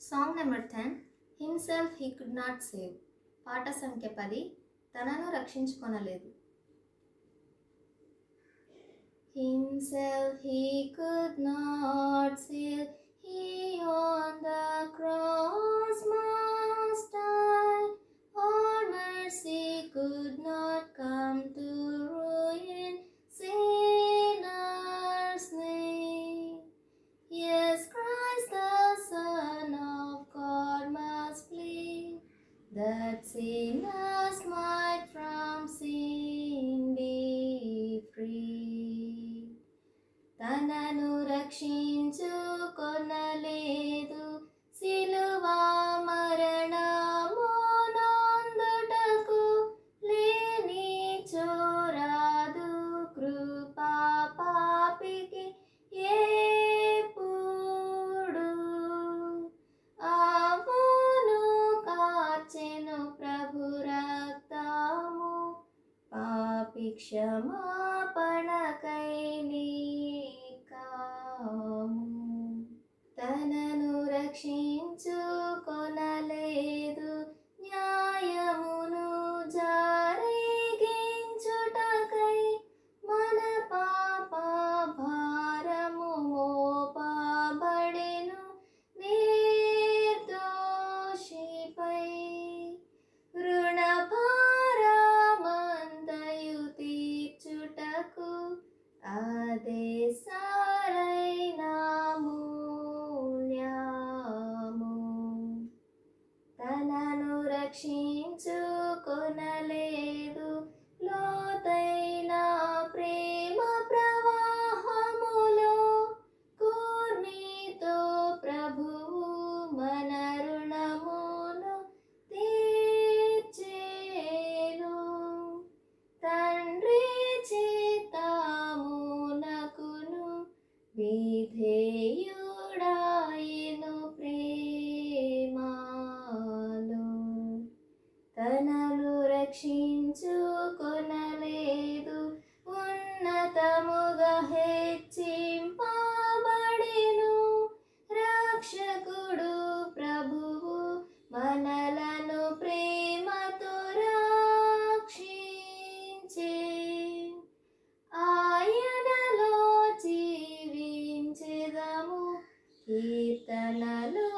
Song number ten. Himself he could not save. పాట సంఖ్య పది. తనను రక్షించుకొనలేదు. Himself he could not save. That's enough. ಕ್ಷಮಾಪಣಕೈಲಿ రక్షించుకొనలేదు. లోతైన ప్రేమ ప్రవాహములో కూర్మితో ప్రభువు మన రుణమును తీర్చేను. తండ్రి చేతామునకును విధేయు శాశ్వతముగా హెచ్చింపబడెను. రక్షకుడు ప్రభువు మనలను ప్రేమతో రక్షించే. ఆయనలో జీవించేదము కీర్తనలు